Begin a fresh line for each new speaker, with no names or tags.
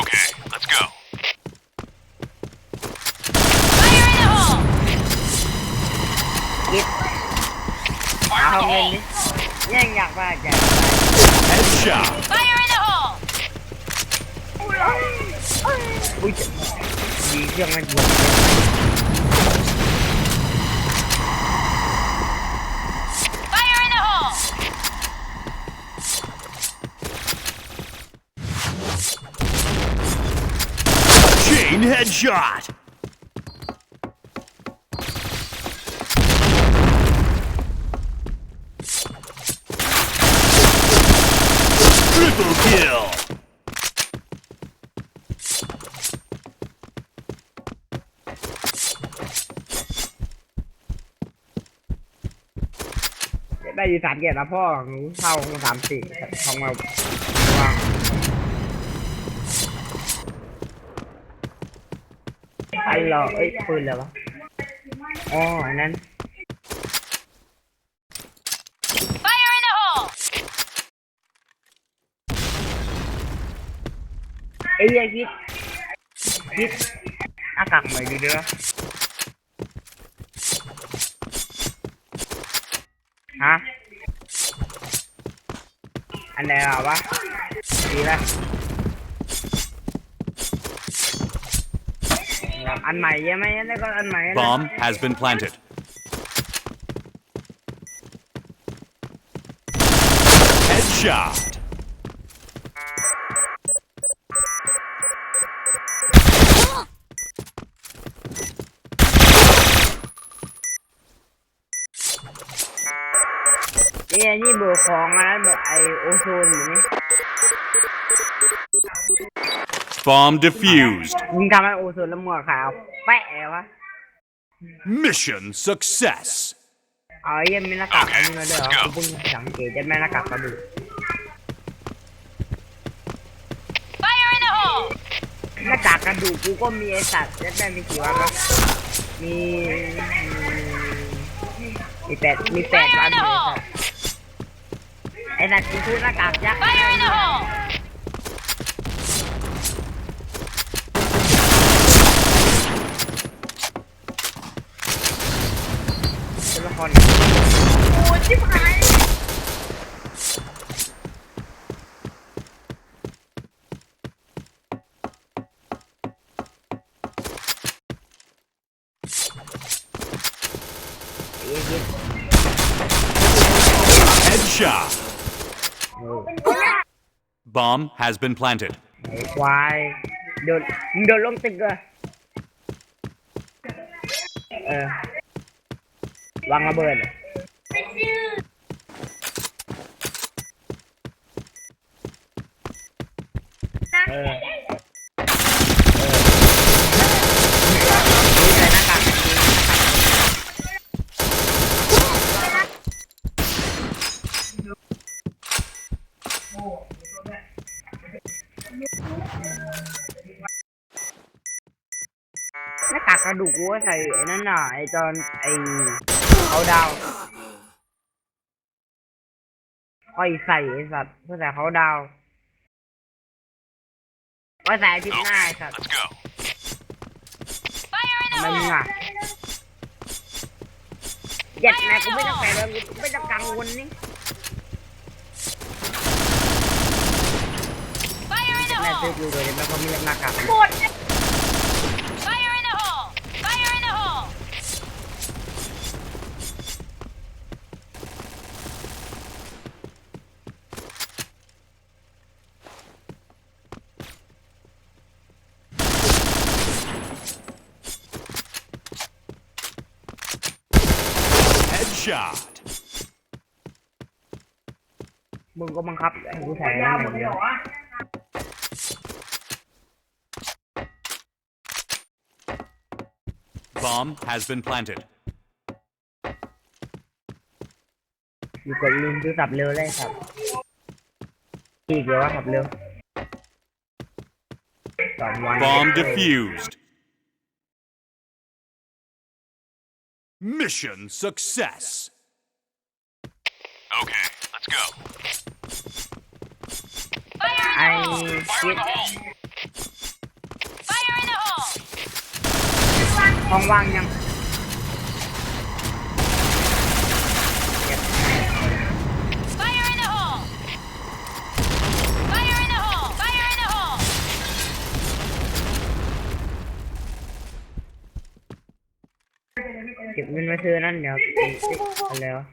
Okay, let's go.
Fire in the hole!
Yep.
Fire in the hole! Headshot!
Fire in the hole!
Oh ui, Oh. ui,
ui, ui, ui, ui,
Chain headshot. Triple kill.
ได้อยู่สามเกียรติ นะพ่อหนูเท่าสามสี่ทองมาวางอันเหรอเอ้ยปืนเลยวะอ๋ออันนั้น
Fire in the hole!
ไอ้เหี้ยคิดคิดอากาศใหม่ดีเด้อฮะอันไหนอะวะดีละ นใหม่ใช่ไหมอันนี้ก็อันใหม่นะ
Bomb has been planted. Headshot.
นี่นี่เบอร์ของอันนั้นเบอร์ไอโอโซนอยู่นี่
Bomb defused.
มึงทำให้โอโซนแล้วมัวขาวแปะเลยวะ
Mission success.
เอาไอ้เหี้ยังมีหน้ากากอันนี้มาด้วยเหรอกูเพิ่งสังเกตได้ไหมหน้ากากกระดูก
Fire in the hole!
หน้ากากกระดูกกูก็มีไอสัตว์จะได้มีกี่วันวะมีมีแปดมีแปด
Fire
วัน
in
อ
the
ยู่
hole!
ไอสัตว์กูซื้อหน้ากากยักษ์
Fire in the hole!
ตัวละครโอ้ชิบหายเอ๊ะเอ๊ะ
Headshot.
โอ้
Bomb has been planted.
ไอ้ควายโดนมึงโดนลงตึกเหรอเออ วางระเบิดเอออ เออนี่ใส่หน้ากากแบบนี้หน้ากากห น้ากากกระดูกกูก็ใส่ไอ้นั่นน่ะไอ้ตอนไอ้เขาดาวค่อยใส่ไอ้สัตว์เพื่อใส่เขาดาวว่าใส่อาทิตย์หน้าไอ้สัตว์
Let's go.
Fire in
ทำ
the
ไมมึง
hole!
อะเย็ดแม่กูไม่ต้องใส่เลยกูไม่ต้องกังวลนี่
Fire in the
แม่ซื้อ
hole!
กูเลยแม่เขามีหน้ากาก
Fire in the hole! Fire in the hole!
Headshot.
มึงก็บังคับให้กูใส่นั่นอย่างเดียว
Bomb has been planted.
อยู่กดลืมดูสับเร็วเลยสับอีกเดี๋ยวว่าสับเร็วสองวัน
Bomb defused. Mission success! Okay, let's go.
Fire in
the hole!
Fire in the hole!
Fire in the
hole!
ห้องว่างยัง เก็บเงินมาซื้อนั่นเดี๋ยวไปซื้ออะไรวะ